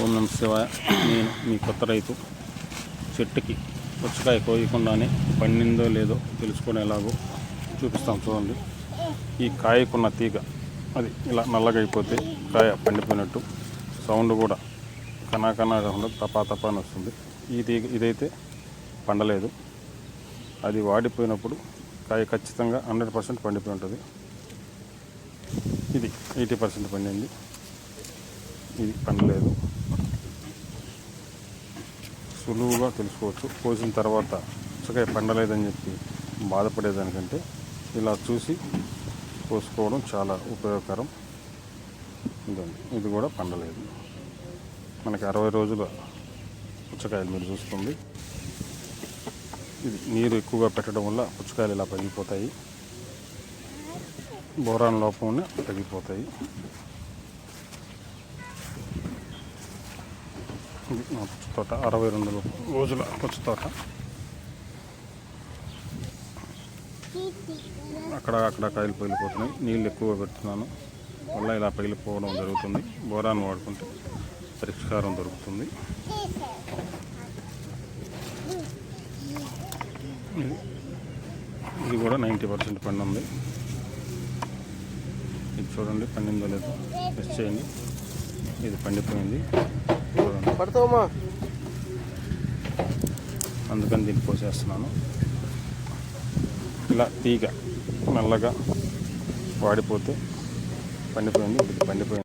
ఓం నమ శివాయ నేను మీ కొత్త రైతు చెట్టుకి పుచ్చకాయ కోయకుండానే పండిందో లేదో తెలుసుకునేలాగో చూపిస్తాం చూడండి. ఈ కాయకున్న తీగ అది ఇలా నల్లగా అయిపోతే కాయ పండిపోయినట్టు సౌండ్ కూడా కనా కాకుండా తపా తపా అని వస్తుంది. ఈ తీగ ఇదైతే పండలేదు. అది వాడిపోయినప్పుడు కాయ ఖచ్చితంగా హండ్రెడ్ పర్సెంట్ పండిపోయి ఉంటుంది. ఇది ఎయిటీ పర్సెంట్ పండింది. ఇది పండలేదు సులువుగా తెలుసుకోవచ్చు. కోసిన తర్వాత పుచ్చకాయ పండలేదని చెప్పి బాధపడేదానికంటే ఇలా చూసి కోసుకోవడం చాలా ఉపయోగకరం. ఇదండి. ఇది కూడా పండలేదు. మనకి అరవై రోజుల పుచ్చకాయలు మీరు చూస్తుంది ఇది నీరు ఎక్కువగా పెట్టడం వల్ల పుచ్చకాయలు ఇలా పగిలిపోతాయి. బోరాన్ లోపంలో తగ్గిపోతాయి. ఇది మా పుచ్చ తోట అరవై రెండు రోజుల పుచ్చ తోట. అక్కడ అక్కడ కాయలు పగిలిపోతున్నాయి నీళ్ళు ఎక్కువ పెడుతున్నాను. వల్ల ఇలా పగిలిపోవడం జరుగుతుంది. బోరాన్ వాడుకుంటే పరిష్కారం దొరుకుతుంది. ఇది కూడా నైంటీ పర్సెంట్ పండు ఉంది ఇది చూడండి పండిందో లేదో. టెస్ట్ చేయండి. ఇది పండిపోయింది. పడతావమ్మా. అందుకని దీన్ని పోసేస్తున్నాను. ఇలా తీగ నల్లగా వాడిపోతే పండిపోయింది ఇది పండిపోయింది.